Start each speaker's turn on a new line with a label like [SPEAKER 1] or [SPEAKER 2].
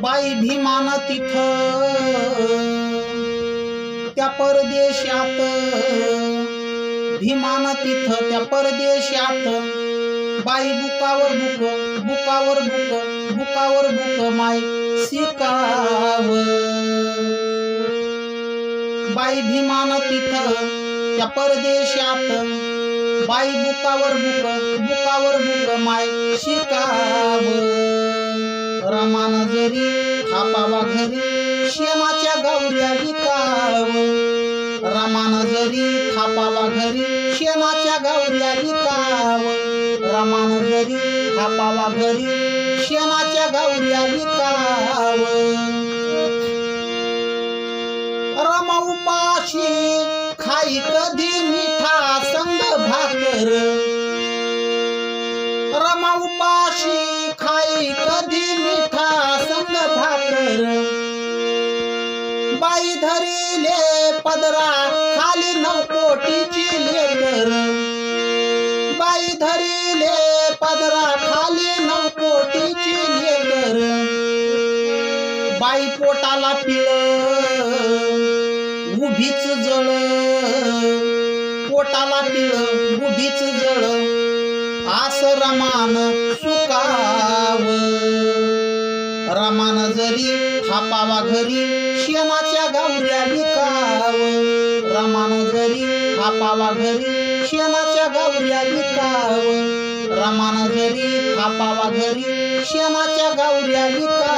[SPEAKER 1] बाई भीमान तिथ. त्या परदेशात भीमान तिथ त्या परदेशात. बाई बुकावर बुक बुकावर बुक बुकावर बुक माय शिकाव. बाई भीमान तिथ त्या परदेशात बाई बुकावर बुक बुकावर बुक माय शिकाव. रमान घरी थापावा घरी शेणाच्या गौऱ्या विकाव रमान जरी थापावा घरी शेणाच्या गौऱ्या विकाव रमान जरी थापावा घरी शेणाच्या गौऱ्या विकाव रमा उपाशी खाई कधी मिठा संग भाकर. बाई धरिले पदरा खाली नऊ कोटीची लेकर. बाई धरिले पदरा खाली नऊ कोटीची लेकर. बाई पोटाला पिळ उभीच जळ. पोटाला पिळ उभीच जळ. आस रमान सुकाव. रमान जरी थापावा घरी शेणाच्या गावऱ्या विकाव रमान जरी थापावा घरी शेणाच्या गावऱ्या विकाव रमान जरी थापावा घरी शेणाच्या गावऱ्या विकाव